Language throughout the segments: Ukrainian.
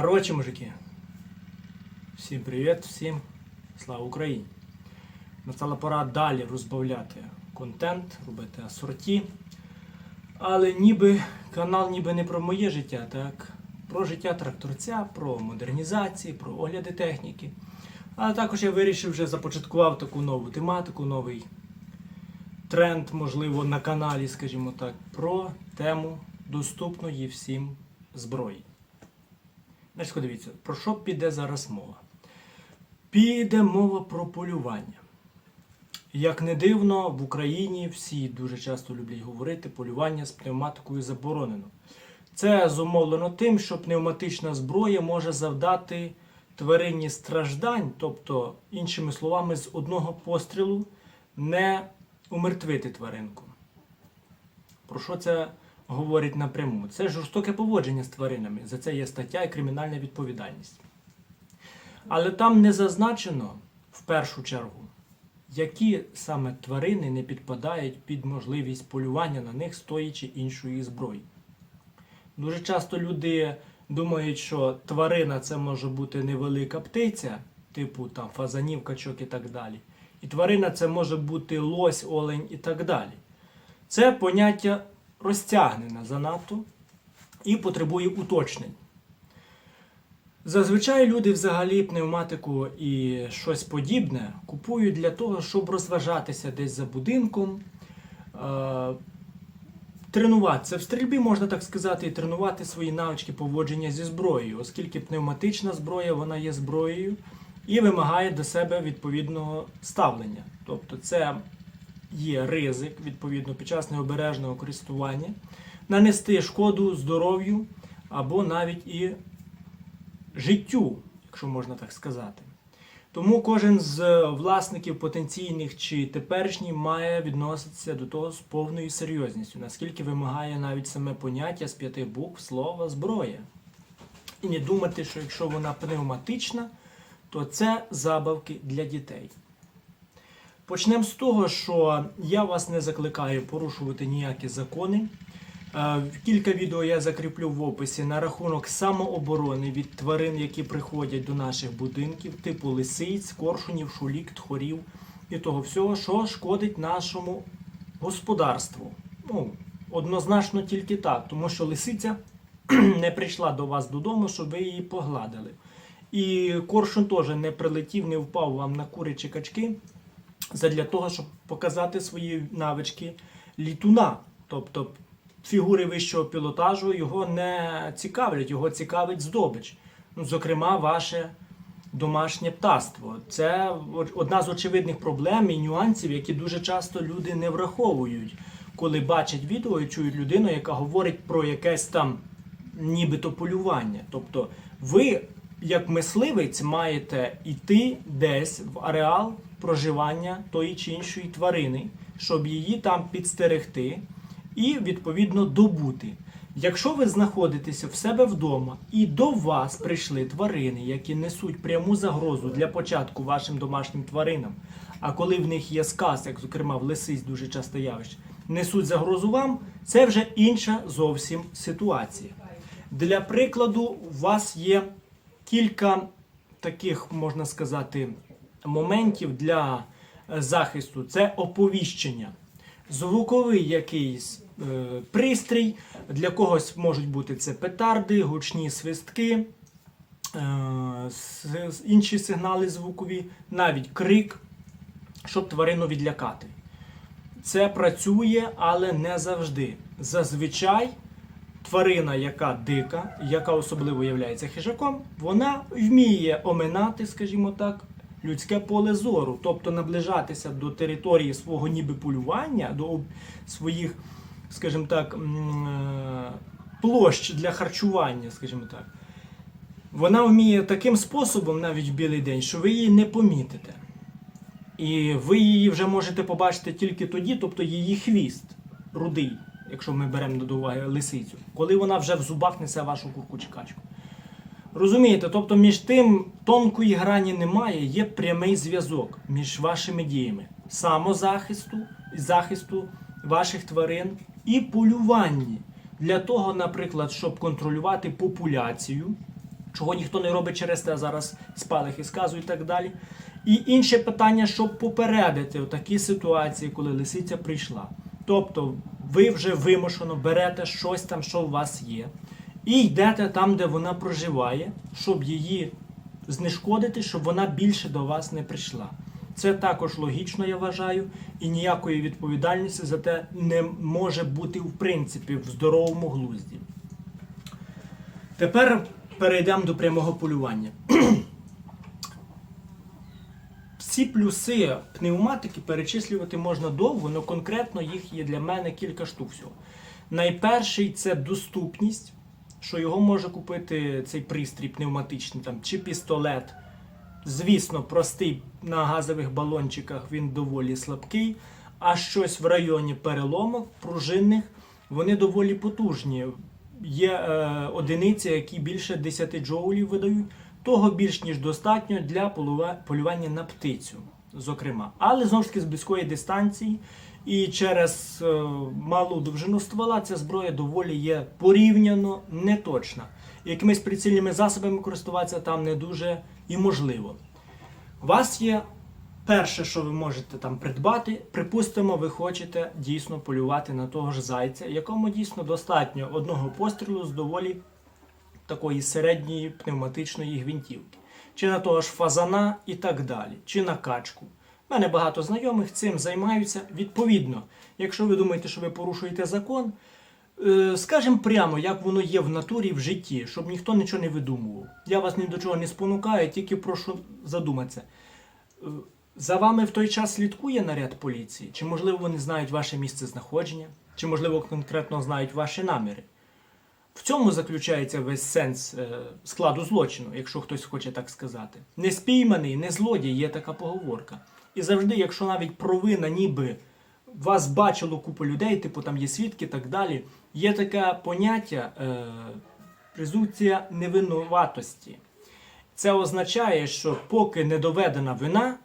Коротше, мужики. Всім привіт, всім слава Україні. Настала пора далі розбавляти контент, робити асорті. Але ніби канал ніби не про моє життя, так? Про життя тракторця, про модернізації, про огляди техніки. А також я вирішив вже започаткував таку нову тематику, новий тренд, можливо, на каналі, скажімо так, про тему доступної всім зброї. Значить, дивіться, про що піде зараз мова? Піде мова про полювання. Як не дивно, в Україні всі дуже часто люблять говорити, полювання з пневматикою заборонено. Це зумовлено тим, що пневматична зброя може завдати тварині страждань, тобто, іншими словами, з одного пострілу не умертвити тваринку. Про що це говорить напряму? Це жорстоке поводження з тваринами. За це є стаття і кримінальна відповідальність. Але там не зазначено в першу чергу, які саме тварини не підпадають під можливість полювання на них з тої чи іншої зброї. Дуже часто люди думають, що тварина це може бути невелика птиця, типу там фазанів, качок і так далі. І тварина це може бути лось, олень і так далі. Це поняття розтягнене занадто і потребує уточнень. Зазвичай люди взагалі пневматику і щось подібне купують для того, щоб розважатися десь за будинком, е, тренуватися в стрільбі, можна так сказати, і тренувати свої навички поводження зі зброєю, оскільки пневматична зброя вона є зброєю і вимагає до себе відповідного ставлення. Тобто це є ризик, відповідно, під час необережного користування, нанести шкоду здоров'ю або навіть і життю, якщо можна так сказати. Тому кожен з власників потенційних чи теперішній має відноситися до того з повною серйозністю, наскільки вимагає навіть саме поняття з п'яти букв слова зброя. І не думати, що якщо вона пневматична, то це забавки для дітей. Почнемо з того, що я вас не закликаю порушувати ніякі закони. Е, Кілька відео я закріплю в описі на рахунок самооборони від тварин, які приходять до наших будинків, типу лисиць, коршунів, шулік, тхорів і того всього, що шкодить нашому господарству. Ну, однозначно тільки так, тому що лисиця не прийшла до вас додому, щоб ви її погладили. І коршун теж не прилетів, не впав вам на кури чи качки задля того, щоб показати свої навички літуна. Тобто фігури вищого пілотажу його не цікавлять, його цікавить здобич. Ну, зокрема, ваше домашнє птаство. Це одна з очевидних проблем і нюансів, які дуже часто люди не враховують, коли бачать відео і чують людину, яка говорить про якесь там нібито полювання. Тобто, ви, як мисливець, маєте йти десь в ареал проживання тої чи іншої тварини, щоб її там підстерегти і відповідно добути. Якщо ви знаходитеся в себе вдома і до вас прийшли тварини, які несуть пряму загрозу для початку вашим домашнім тваринам, а коли в них є сказ, як зокрема в лисиць дуже часто явище, несуть загрозу вам, це вже інша зовсім ситуація. Для прикладу, у вас є кілька таких, можна сказати, моментів для е, захисту. Це оповіщення звуковий якийсь е, пристрій. Для когось можуть бути це петарди, гучні свистки, е, інші сигнали звукові, навіть крик, щоб тварину відлякати. Це працює, але не завжди. Зазвичай тварина, яка дика, яка особливо є хижаком, вона вміє оминати, скажімо так, людське поле зору, тобто наближатися до території свого ніби полювання, до своїх, скажімо так, е, площ для харчування, скажімо так. Вона вміє таким способом навіть в білий день, що ви її не помітите. І ви її вже можете побачити тільки тоді, тобто її хвіст рудий, якщо ми беремо до уваги лисицю, коли вона вже в зубах несе вашу курку чи качку. Розумієте, тобто між тим тонкої грані немає, є прямий зв'язок між вашими діями самозахисту, захисту ваших тварин і полюванні. Для того, наприклад, щоб контролювати популяцію чого ніхто не робить через те зараз спалахи сказу і так далі. І інше питання, щоб попередити такі ситуації, коли лисиця прийшла. Тобто ви вже вимушено берете щось там, що у вас є, і йдете там, де вона проживає, щоб її знешкодити, щоб вона більше до вас не прийшла. Це також логічно, я вважаю, і ніякої відповідальності за те не може бути в принципі в здоровому глузді. Тепер перейдемо до прямого полювання. Всі плюси пневматики перечислювати можна довго, але конкретно їх є для мене кілька штук всього. Найперший це доступність, що його може купити цей пристрій пневматичний там, чи пістолет. Звісно, простий на газових балончиках він доволі слабкий, а щось в районі переломок пружинних вони доволі потужні. Є е, одиниці, які більше 10 джоулів видають, того більш ніж достатньо для полювання на птицю, зокрема. Але знову ж таки з близької дистанції і через е, малу довжину ствола ця зброя доволі є порівняно неточна. Якимись прицільними засобами користуватися там не дуже і можливо. У вас є перше, що ви можете там придбати. Припустимо, ви хочете дійсно полювати на того ж зайця, якому дійсно достатньо одного пострілу з доволі такої середньої пневматичної гвинтівки, чи на того ж фазана і так далі, чи на качку. У мене багато знайомих цим займаються. Відповідно, якщо ви думаєте, що ви порушуєте закон, е, скажемо прямо, як воно є в натурі в житті, щоб ніхто нічого не видумував. Я вас ні до чого не спонукаю, тільки прошу задуматися. Е, За вами в той час слідкує наряд поліції? Чи можливо вони знають ваше місце знаходження? Чи можливо конкретно знають ваші наміри? В цьому заключається весь сенс е, складу злочину, якщо хтось хоче так сказати. Не спійманий, не злодій, є така поговорка. І завжди, якщо навіть провина, ніби вас бачило купа людей, типу там є свідки і так далі, є таке поняття е, презумпція невинуватості. Це означає, що поки не доведена вина,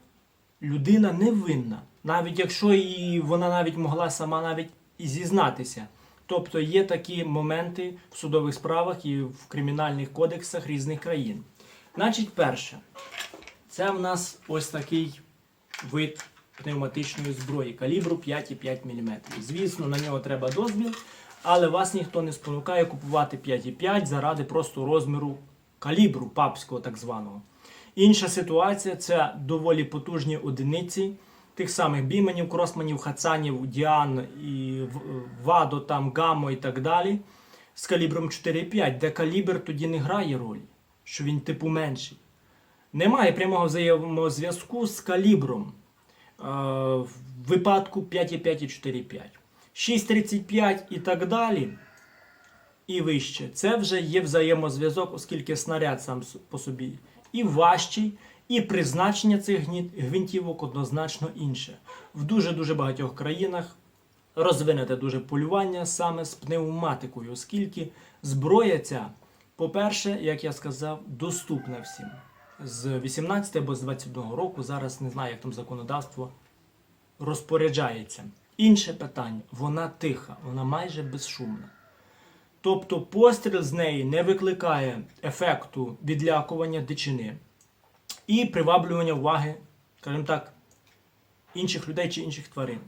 людина не винна. Навіть якщо і вона навіть могла сама навіть і зізнатися. Тобто є такі моменти в судових справах і в кримінальних кодексах різних країн. Значить, перше, це в нас ось такий вид пневматичної зброї калібру 5,5 мм. Звісно, на нього треба дозвіл, але вас ніхто не спонукає купувати 5,5 заради просто розміру калібру папського так званого. Інша ситуація це доволі потужні одиниці тих самих біменів, кросманів, хацанів, діан і вадо, там, гамо і так далі з калібром 4,5, де калібр тоді не грає ролі, що він типу менший. Немає прямого взаємозв'язку з калібром е, в випадку 5,5 і 4,5. 6,35 і так далі. І вище. Це вже є взаємозв'язок, оскільки снаряд сам по собі і важчий, і призначення цих гвинтівок однозначно інше. В дуже-дуже багатьох країнах розвинете дуже полювання саме з пневматикою, оскільки зброя ця, по-перше, як я сказав, доступна всім. З 18 або з 21 року, зараз не знаю, як там законодавство розпоряджається. Інше питання, вона тиха, вона майже безшумна. Тобто постріл з неї не викликає ефекту відлякування дичини і приваблювання уваги, скажімо так, інших людей чи інших тварин.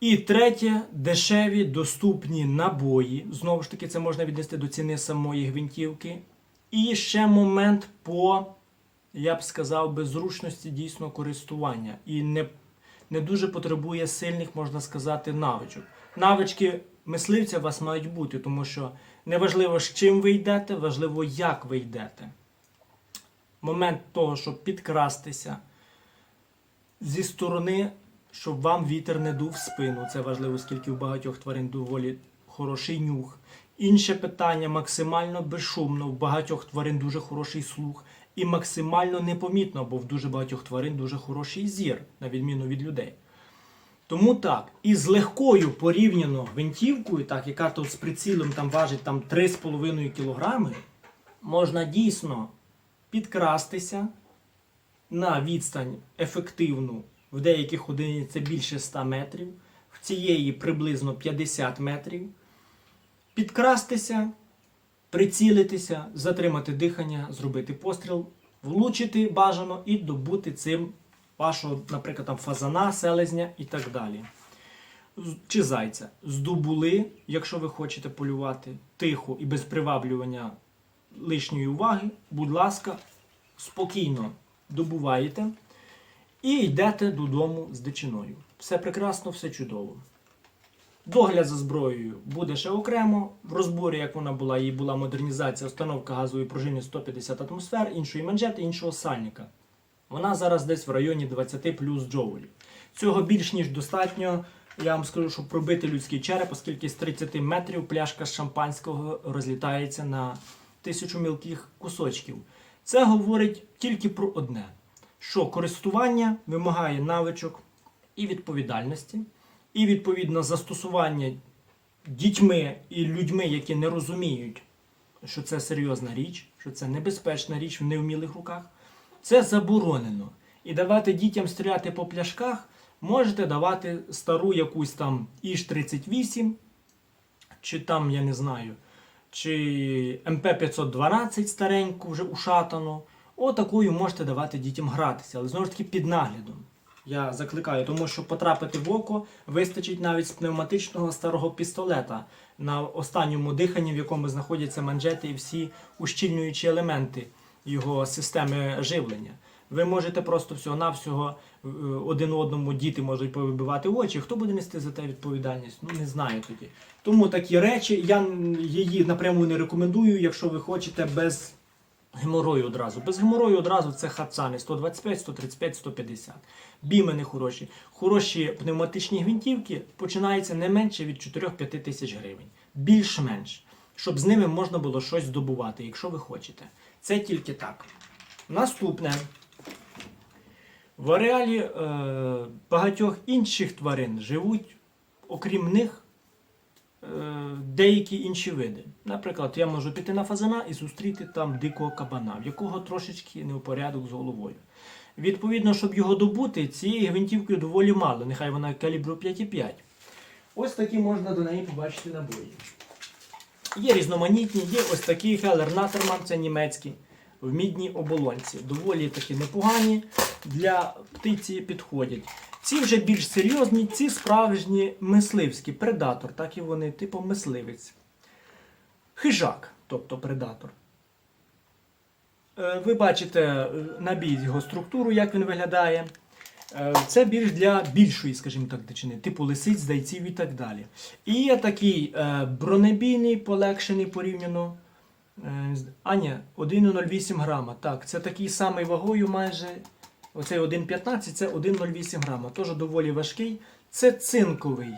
І третє, дешеві доступні набої. Знову ж таки, це можна віднести до ціни самої гвинтівки. І ще момент по, я б сказав, би, зручності дійсно користування. І не, не дуже потребує сильних, можна сказати, навичок. Навички мисливця у вас мають бути, тому що неважливо, з чим ви йдете, важливо, як ви йдете. Момент того, щоб підкрастися зі сторони, щоб вам вітер не дув в спину. Це важливо, оскільки у багатьох тварин доволі хороший нюх. Інше питання максимально безшумно, в багатьох тварин дуже хороший слух і максимально непомітно, бо в дуже багатьох тварин дуже хороший зір, на відміну від людей. Тому так, і з легкою порівняно гвинтівкою, так, яка тут з прицілом там важить там 3,5 кг, можна дійсно підкрастися на відстань ефективну, в деяких одиниць це більше 100 метрів, в цієї приблизно 50 метрів, підкрастися прицілитися, затримати дихання, зробити постріл, влучити бажано і добути цим вашого, наприклад, там фазана, селезня і так далі. Чи зайця. Здобули, якщо ви хочете полювати тихо і без приваблювання лишньої уваги, будь ласка, спокійно добуваєте і йдете додому з дичиною. Все прекрасно, все чудово. Догляд за зброєю буде ще окремо. В розборі, як вона була, її була модернізація, установка газової пружини 150 атмосфер, іншої манжети, іншого сальника. Вона зараз десь в районі 20 плюс джоулів. Цього більш ніж достатньо. Я вам скажу, щоб пробити людський череп, оскільки з 30 метрів пляшка з шампанського розлітається на тисячу мілких кусочків. Це говорить тільки про одне: що користування вимагає навичок і відповідальності, і відповідно застосування дітьми і людьми, які не розуміють, що це серйозна річ, що це небезпечна річ в невмілих руках. Це заборонено. І давати дітям стріляти по пляшках можете давати стару якусь там Іж-38, чи там, я не знаю, чи МП-512 стареньку, вже ушатану. Отакою можете давати дітям гратися, але знову ж таки під наглядом. Я закликаю, тому що потрапити в око вистачить навіть з пневматичного старого пістолета на останньому диханні, в якому знаходяться манжети і всі ущільнюючі елементи його системи живлення. Ви можете просто всього-навсього е, один одному діти можуть повибивати очі. Хто буде нести за те відповідальність? Ну не знаю тоді. Тому такі речі я її напряму не рекомендую, якщо ви хочете без геморою одразу. Без геморою одразу це хацани 125, 135, 150. Бімени хороші. Хороші пневматичні гвинтівки починаються не менше від 4-5 тисяч гривень. Більш-менш. Щоб з ними можна було щось здобувати, якщо ви хочете. Це тільки так. Наступне. В ареалі е, багатьох інших тварин живуть, окрім них, деякі інші види. Наприклад, я можу піти на фазана і зустріти там дикого кабана, в якого трошечки неупорядок з головою. Відповідно, щоб його добути, цією гвинтівкою доволі мало, нехай вона калібру 5,5. Ось такі можна до неї побачити набої. Є різноманітні, є ось такий Хелер Натерман, це німецький, в мідній оболонці. Доволі такі непогані для птиці підходять. Ці вже більш серйозні, ці справжні мисливські, предатор, так і вони, типу мисливець. Хижак, тобто предатор. Е, Ви бачите е, набій його структуру, як він виглядає. Е, Це більш для більшої, скажімо так, дичини, типу лисиць, зайців і так далі. І є такий бронебійний, полегшений порівняно. з- А, ні, 1,08 грама. Так, це такий самий вагою майже. Оцей 1,15 це 1,08 грама. Теж доволі важкий. Це цинковий.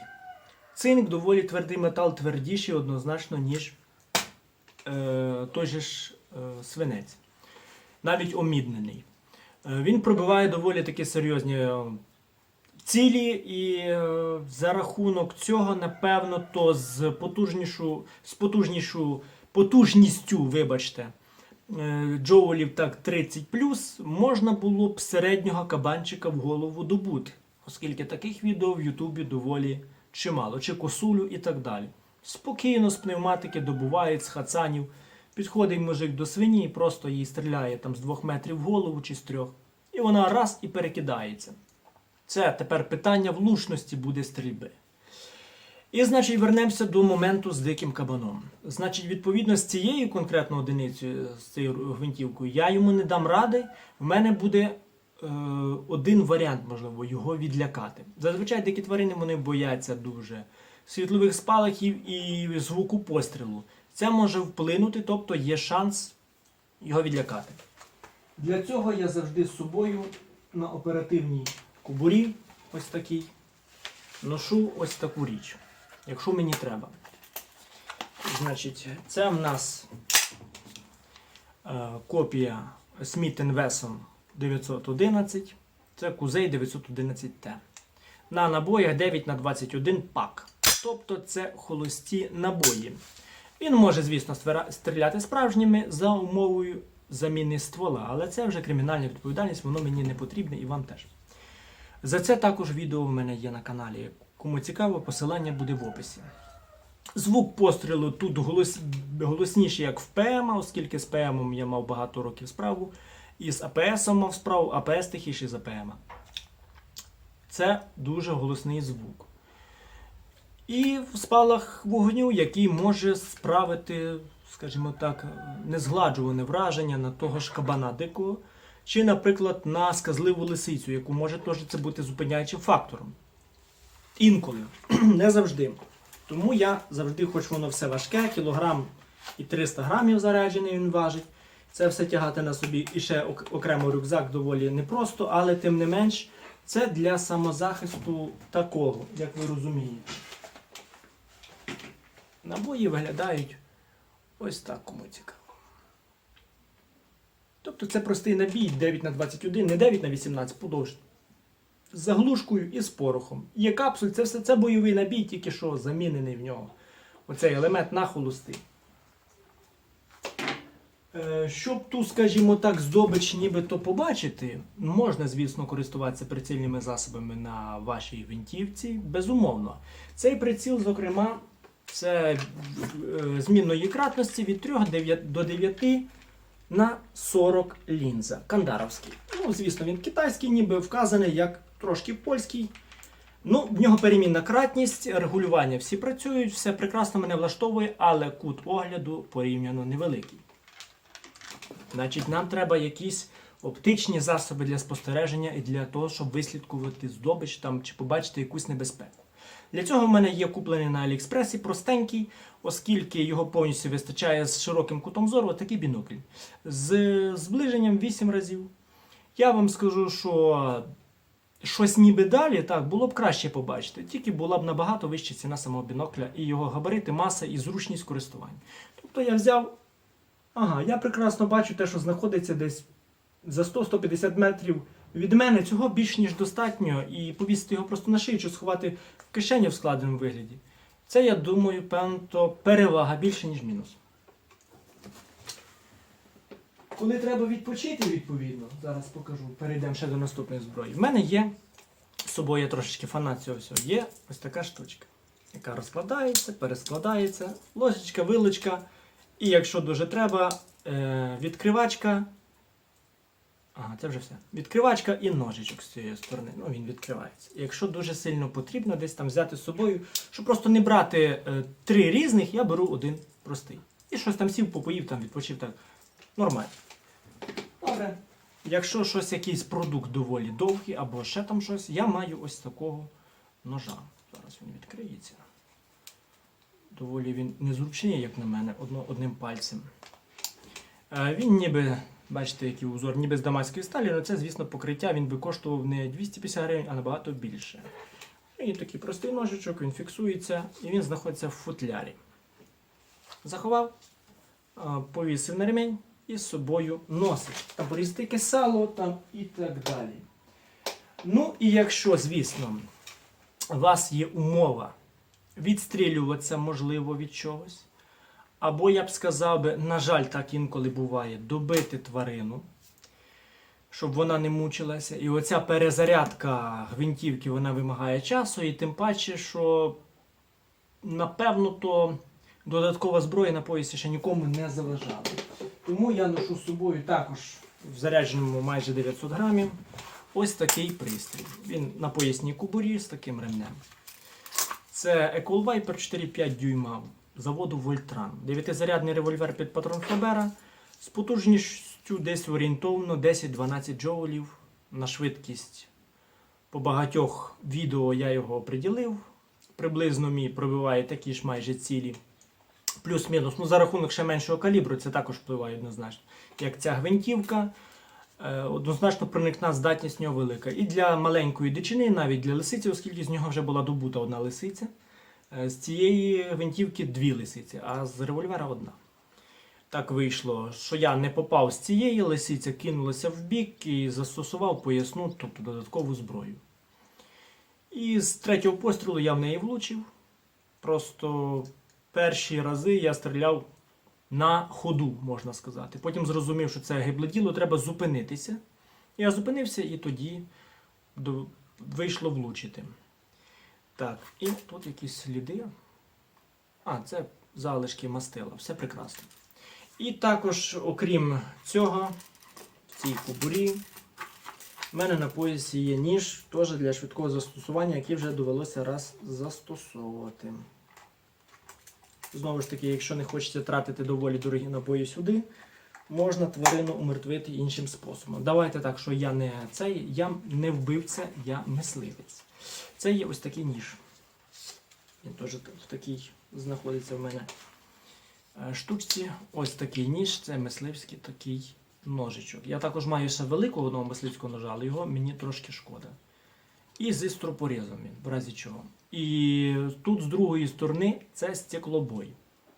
Цинк доволі твердий метал, твердіший однозначно, ніж е, той же ж е, свинець. Навіть оміднений. Е, Він пробиває доволі такі серйозні е, цілі, і е, за рахунок цього, напевно, то з потужнішу, з потужнішу потужністю, вибачте, джоулів так 30 можна було б середнього кабанчика в голову добути, оскільки таких відео в Ютубі доволі чимало, чи косулю і так далі. Спокійно з пневматики добувають з хацанів. Підходить мужик до свині і просто їй стріляє там з двох метрів в голову чи з трьох. І вона раз і перекидається. Це тепер питання влучності буде стрільби. І, значить, вернемося до моменту з диким кабаном. Значить, відповідно з цією конкретно одиницею, з цією гвинтівкою, я йому не дам ради. В мене буде е, один варіант, можливо, його відлякати. Зазвичай дикі тварини вони бояться дуже світлових спалахів і звуку пострілу. Це може вплинути, тобто є шанс його відлякати. Для цього я завжди з собою на оперативній кобурі, ось такій, ношу ось таку річ, якщо мені треба. Значить, це в нас е, копія Smith Wesson 911, це Кузей 911T. На набоях 9 на 21 пак. Тобто це холості набої. Він може, звісно, стріляти справжніми за умовою заміни ствола, але це вже кримінальна відповідальність, воно мені не потрібне і вам теж. За це також відео в мене є на каналі. Кому цікаво, посилання буде в описі. Звук пострілу тут голос... голосніший, як в ПМ, оскільки з ПМ я мав багато років справу. І з АПС мав справу, АПС тихіший за ПМ. Це дуже голосний звук. І в спалах вогню, який може справити, скажімо так, незгладжуване враження на того ж кабана дикого, чи, наприклад, на сказливу лисицю, яку може теж це бути зупиняючим фактором. Інколи, не завжди. Тому я завжди, хоч воно все важке, кілограм і 300 грамів заряджений він важить. Це все тягати на собі і ще ок- окремо рюкзак доволі непросто, але тим не менш, це для самозахисту такого, як ви розумієте. Набої виглядають ось так, кому цікаво. Тобто це простий набій 9 на 21, не 9 на 18, подовжений. З заглушкою і з порохом. Є капсуль, це все це бойовий набій, тільки що замінений в нього. Оцей елемент на холостий. Е, Щоб ту, скажімо так, здобич нібито побачити, можна, звісно, користуватися прицільними засобами на вашій гвинтівці. Безумовно. Цей приціл, зокрема, це е, змінної кратності від 3 до 9 на 40 лінза. Кандаровський. Ну, звісно, він китайський, ніби вказаний як трошки польський. Ну, в нього перемінна кратність, регулювання всі працюють, все прекрасно мене влаштовує, але кут огляду порівняно невеликий. Значить, нам треба якісь оптичні засоби для спостереження і для того, щоб вислідкувати здобич там, чи побачити якусь небезпеку. Для цього в мене є куплений на Аліекспресі простенький, оскільки його повністю вистачає з широким кутом зору, такий бінокль. З зближенням 8 разів. Я вам скажу, що щось ніби далі так, було б краще побачити, тільки була б набагато вища ціна самого бінокля і його габарити, маса і зручність користування. Тобто я взяв. Ага, я прекрасно бачу те, що знаходиться десь за 100-150 метрів від мене. Цього більш ніж достатньо, і повісити його просто на шию чи сховати в кишені в складеному вигляді. Це, я думаю, певно, перевага більше, ніж мінус. Коли треба відпочити, відповідно, зараз покажу, перейдемо ще до наступної зброї. В мене є з собою я трошечки фанат цього всього. Є ось така штучка, яка розкладається, перескладається, ложечка, вилочка. І якщо дуже треба, е, відкривачка. Ага, це вже все. Відкривачка і ножичок з цієї сторони. Ну, він відкривається. Якщо дуже сильно потрібно десь там взяти з собою, щоб просто не брати е, три різних, я беру один простий. І щось там сів, попоїв, там відпочив так. Нормально. Якщо щось, якийсь продукт доволі довгий або ще там щось, я маю ось такого ножа. Зараз він відкриється. Доволі він незручний, як на мене, одно, одним пальцем. Е, Він ніби, бачите, який узор, ніби з дамаської сталі, але це, звісно, покриття він би коштував не 250 гривень, а набагато більше. І такий простий ножичок, він фіксується і він знаходиться в футлярі. Заховав, е, повісив на ремень і з собою носить. Порізати сало там і так далі. Ну і якщо, звісно, у вас є умова відстрілюватися, можливо, від чогось. Або я б сказав би, на жаль, так інколи буває, добити тварину, щоб вона не мучилася. І оця перезарядка гвинтівки вона вимагає часу, і тим паче, що напевно то додаткова зброя на поясі ще нікому не заважала. Тому я ношу з собою також в зарядженому майже 900 грамів ось такий пристрій. Він на поясній кубурі з таким ремнем. Це Equal Viper 4,5 дюйма заводу Voltran. Дев'ятизарядний револьвер під патрон Фабера з потужністю десь орієнтовно 10-12 джоулів на швидкість. По багатьох відео я його оприділив. Приблизно мій пробиває такі ж майже цілі. Плюс-мінус. Ну, за рахунок ще меншого калібру, це також впливає однозначно. Як ця гвинтівка. Е, Однозначно проникна здатність нього велика. І для маленької дичини, навіть для лисиці, оскільки з нього вже була добута одна лисиця. Е, З цієї гвинтівки дві лисиці, а з револьвера одна. Так вийшло, що я не попав з цієї лисиця, кинулася в бік і застосував поясну, тобто додаткову зброю. І з третього пострілу я в неї влучив. Просто перші рази я стріляв на ходу, можна сказати. Потім зрозумів, що це гибле діло, треба зупинитися. Я зупинився і тоді вийшло влучити. Так, і тут якісь сліди. А, це залишки мастила, все прекрасно. І також, окрім цього, в цій кобурі, в мене на поясі є ніж теж для швидкого застосування, який вже довелося раз застосовувати. Знову ж таки, якщо не хочеться тратити доволі дорогі набої сюди, можна тварину умертвити іншим способом. Давайте так, що я не цей, я не вбивця, я мисливець. Це є ось такий ніж. Він теж в знаходиться в мене е, штучці. Ось такий ніж, це мисливський такий ножичок. Я також маю ще великого одного мисливського ножа, але його мені трошки шкода. І зі стропорізом він, в разі чого. І тут з другої сторони це стеклобой.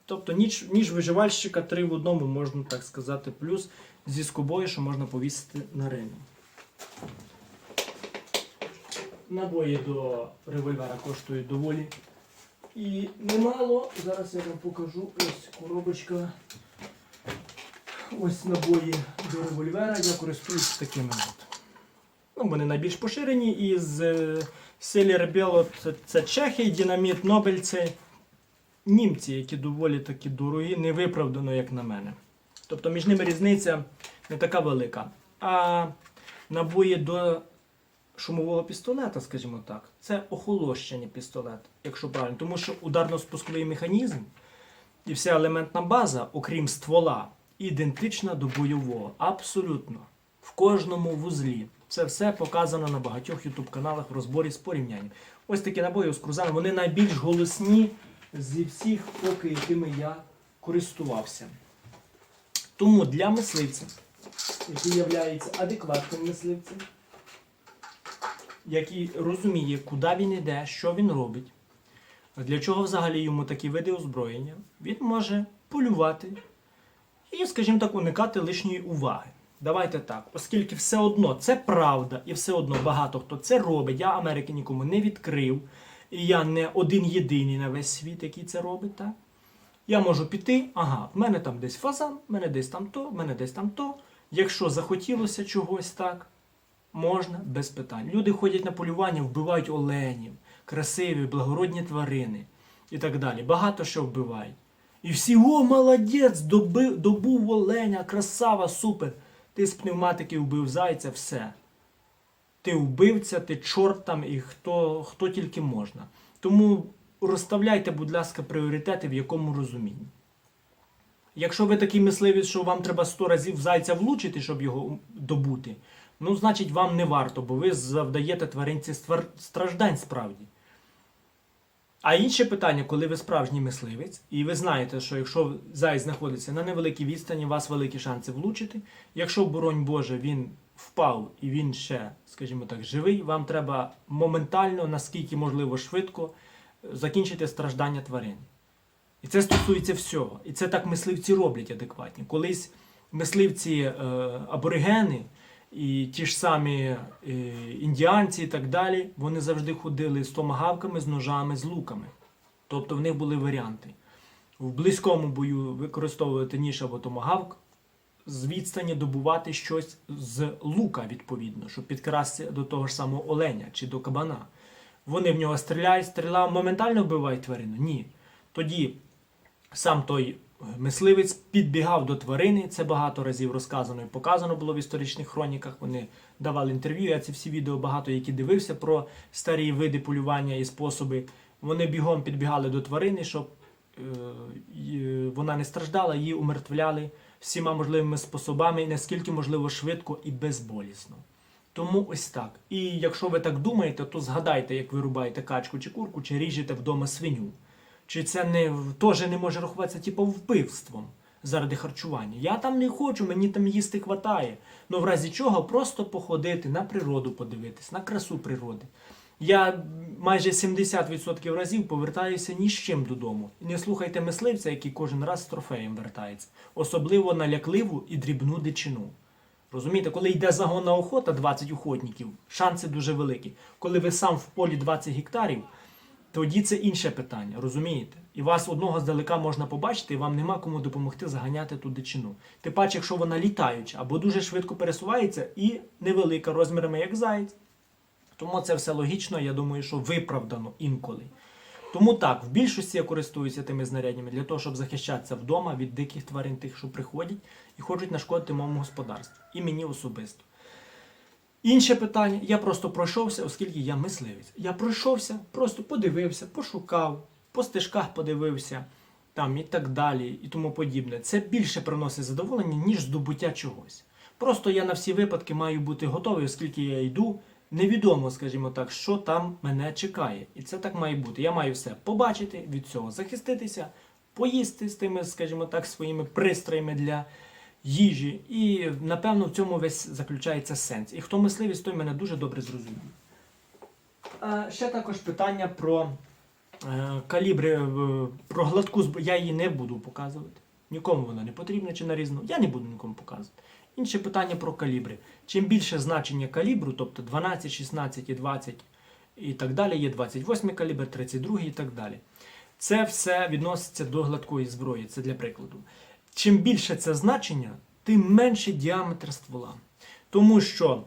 Тобто ніж, ніж виживальщика три в одному, можна так сказати, плюс зі скобою, що можна повісити на ремінь. Набої до револьвера коштують доволі. І немало. Зараз я вам покажу ось коробочка. Ось набої до револьвера. Я користуюсь такими от. Ну, вони найбільш поширені із е, Селі Ребело це, Чехи, Динаміт Нобель це німці, які доволі такі дорогі, не виправдано, як на мене. Тобто між ними різниця не така велика. А набої до шумового пістолета, скажімо так, це охолощений пістолет, якщо правильно. Тому що ударно-спусковий механізм і вся елементна база, окрім ствола, ідентична до бойового. Абсолютно. В кожному вузлі. Це все показано на багатьох ютуб каналах в розборі з порівнянням. Ось такі набої з крузами, вони найбільш голосні зі всіх, поки якими я користувався. Тому для мисливця, який є адекватним мисливцем, який розуміє, куди він йде, що він робить, для чого взагалі йому такі види озброєння, він може полювати і, скажімо так, уникати лишньої уваги. Давайте так, оскільки все одно це правда, і все одно багато хто це робить. Я Америки нікому не відкрив, і я не один єдиний на весь світ, який це робить. так? Я можу піти, ага, в мене там десь фазан, в мене десь там то, в мене десь там то. Якщо захотілося чогось так, можна без питань. Люди ходять на полювання, вбивають оленів, красиві, благородні тварини і так далі. Багато що вбивають. І всі, о, молодець, добив, добув оленя, красава, супер. Ти з пневматики вбив зайця, все. Ти вбивця, ти чорт там і хто, хто тільки можна. Тому розставляйте, будь ласка, пріоритети в якому розумінні. Якщо ви такий мисливець, що вам треба 100 разів зайця влучити, щоб його добути, ну, значить, вам не варто, бо ви завдаєте тваринці страждань справді. А інше питання, коли ви справжній мисливець, і ви знаєте, що якщо заяць знаходиться на невеликій відстані, у вас великі шанси влучити. Якщо, боронь Боже, він впав і він ще, скажімо так, живий, вам треба моментально, наскільки можливо швидко, е, закінчити страждання тварин. І це стосується всього. І це так мисливці роблять адекватні. Колись мисливці е, аборигени і ті ж самі е, індіанці і так далі, вони завжди ходили з томагавками, з ножами, з луками. Тобто в них були варіанти. В близькому бою використовувати ніж або томагавк, з відстані добувати щось з лука, відповідно, щоб підкрасти до того ж самого оленя чи до кабана. Вони в нього стріляють, стріла моментально вбивають тварину? Ні. Тоді сам той мисливець підбігав до тварини. Це багато разів розказано і показано було в історичних хроніках. Вони давали інтерв'ю. Я ці всі відео багато які дивився про старі види полювання і способи. Вони бігом підбігали до тварини, щоб е, вона не страждала, її умертвляли всіма можливими способами, наскільки можливо швидко і безболісно. Тому ось так. І якщо ви так думаєте, то згадайте, як ви рубаєте качку чи курку, чи ріжете вдома свиню. Чи це не теж не може рахуватися типу вбивством заради харчування? Я там не хочу, мені там їсти хватає. Ну в разі чого просто походити на природу, подивитись, на красу природи. Я майже 70% разів повертаюся ні з чим додому. Не слухайте мисливця, який кожен раз з трофеєм вертається, особливо на лякливу і дрібну дичину. Розумієте, коли йде загонна охота 20 охотників, шанси дуже великі. Коли ви сам в полі 20 гектарів, тоді це інше питання, розумієте? І вас одного здалека можна побачити, і вам нема кому допомогти заганяти ту дичину. Тим паче, якщо вона літаюча або дуже швидко пересувається і невелика розмірами, як заєць. Тому це все логічно, я думаю, що виправдано інколи. Тому так, в більшості я користуюся тими знаряднями для того, щоб захищатися вдома від диких тварин, тих, що приходять і хочуть нашкодити моєму господарству. І мені особисто. Інше питання, я просто пройшовся, оскільки я мисливець. Я пройшовся, просто подивився, пошукав, по стежках подивився, там і так далі, і тому подібне. Це більше приносить задоволення, ніж здобуття чогось. Просто я на всі випадки маю бути готовий, оскільки я йду. Невідомо, скажімо так, що там мене чекає. І це так має бути. Я маю все побачити, від цього захиститися, поїсти з тими, скажімо так, своїми пристроями для їжі. І напевно в цьому весь заключається сенс. І хто мисливець, той мене дуже добре зрозумів. Ще також питання про е, калібри, е, про гладку зброю. Я її не буду показувати. Нікому вона не потрібна чи нарізана. Я не буду нікому показувати. Інше питання про калібри. Чим більше значення калібру, тобто 12, 16 і 20 і так далі, є 28 калібр, 32 і так далі. Це все відноситься до гладкої зброї, це для прикладу. Чим більше це значення, тим менше діаметр ствола. Тому що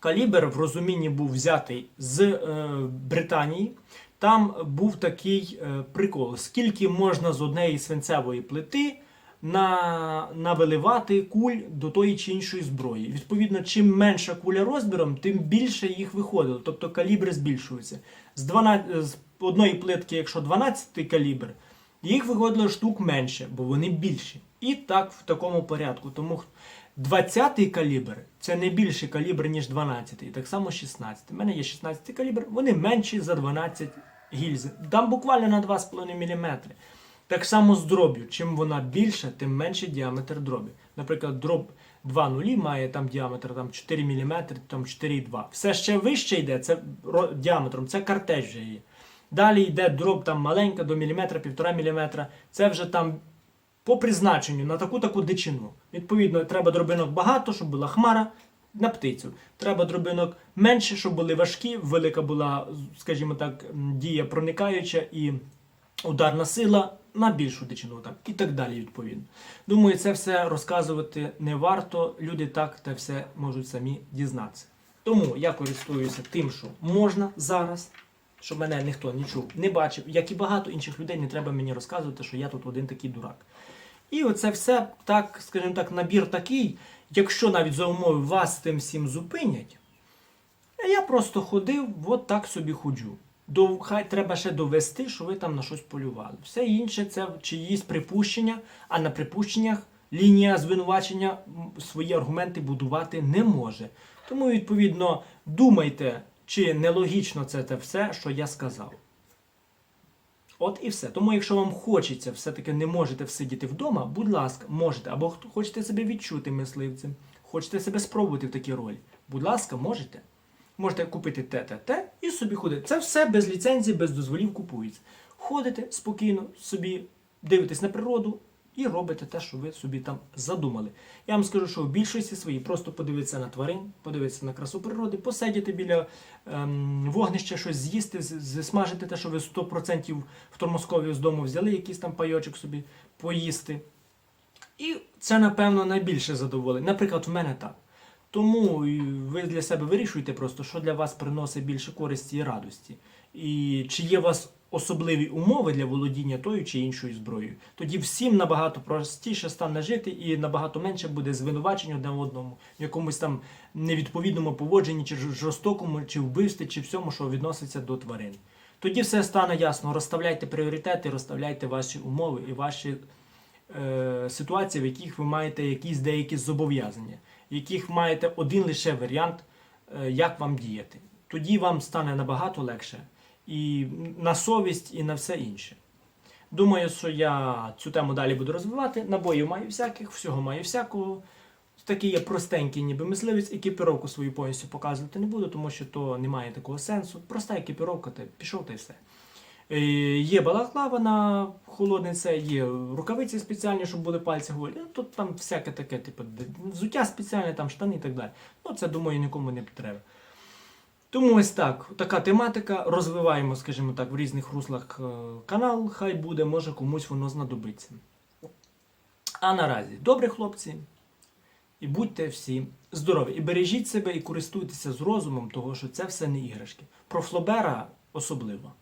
калібр в розумінні був взятий з е, Британії. Там був такий е, прикол: скільки можна з однієї свинцевої плити на, навиливати куль до тої чи іншої зброї. Відповідно, чим менша куля розміром, тим більше їх виходило. Тобто калібри збільшуються. З, 12, з одної плитки, якщо 12 калібр, їх виходило штук менше, бо вони більші. І так в такому порядку. Тому 20-й калібр це не більший калібр, ніж 12-й. Так само 16. У мене є 16-й калібр, вони менші за 12 гільз. Там буквально на 2,5 мм. Так само з дроб'ю. Чим вона більша, тим менший діаметр дробі. Наприклад, дроб 2,0 має там діаметр там, 4 мм, там 4,2. Все ще вище йде, це ро- діаметром, це картеж вже є. Далі йде дроб там маленька до міліметра, півтора міліметра. Це вже там по призначенню на таку таку дичину. Відповідно, треба дробинок багато, щоб була хмара на птицю. Треба дробинок менше, щоб були важкі, велика була, скажімо так, дія проникаюча і ударна сила на більшу дичину, так, і так далі, відповідно. Думаю, це все розказувати не варто. Люди так та все можуть самі дізнатися. Тому я користуюся тим, що можна зараз, щоб мене ніхто не чув, не бачив, як і багато інших людей, не треба мені розказувати, що я тут один такий дурак. І оце все так, скажімо так, набір такий, якщо навіть за умови вас тим всім зупинять, я просто ходив, от так собі ходжу. До, хай треба ще довести, що ви там на щось полювали. Все інше це чиїсь припущення, а на припущеннях лінія звинувачення свої аргументи будувати не може. Тому, відповідно, думайте, чи нелогічно це те все, що я сказав. От і все. Тому, якщо вам хочеться, все-таки не можете всидіти вдома, будь ласка, можете. Або хочете себе відчути мисливцем, хочете себе спробувати в такій ролі. Будь ласка, можете. Можете купити те, те, те і собі ходити. Це все без ліцензії, без дозволів купується. Ходите спокійно, собі дивитесь на природу і робите те, що ви собі там задумали. Я вам скажу, що в більшості своїй просто подивитися на тварин, подивитися на красу природи, посидіти біля ем, вогнища, щось з'їсти, засмажити те, що ви 100% в Тормоскові з дому взяли, якийсь там пайочок собі поїсти. І це, напевно, найбільше задоволення. Наприклад, в мене так. Тому ви для себе вирішуєте просто, що для вас приносить більше користі і радості. І чи є у вас особливі умови для володіння тою чи іншою зброєю. Тоді всім набагато простіше стане жити і набагато менше буде звинувачень одне одному, в якомусь там невідповідному поводженні, чи жорстокому, чи вбивстві, чи всьому, що відноситься до тварин. Тоді все стане ясно. Розставляйте пріоритети, розставляйте ваші умови і ваші е, ситуації, в яких ви маєте якісь деякі зобов'язання, в яких маєте один лише варіант, е, як вам діяти. Тоді вам стане набагато легше і на совість, і на все інше. Думаю, що я цю тему далі буду розвивати. Набоїв маю всяких, всього маю всякого. Такий є простенький, ніби мисливець, екіпіровку свою повністю показувати не буду, тому що то не має такого сенсу. Проста екіпіровка, ти пішов та й все. Е, Є балаклава на холодний це, є рукавиці спеціальні, щоб були пальці голі. Ну, Тут там всяке таке, типу, взуття спеціальне, там штани і так далі. Ну, це, думаю, нікому не треба. Тому ось так, така тематика. Розвиваємо, скажімо так, в різних руслах е, канал, хай буде, може комусь воно знадобиться. А наразі, добрі хлопці, і будьте всі здорові. І бережіть себе і користуйтеся з розумом, того що це все не іграшки. Про Флобера особливо.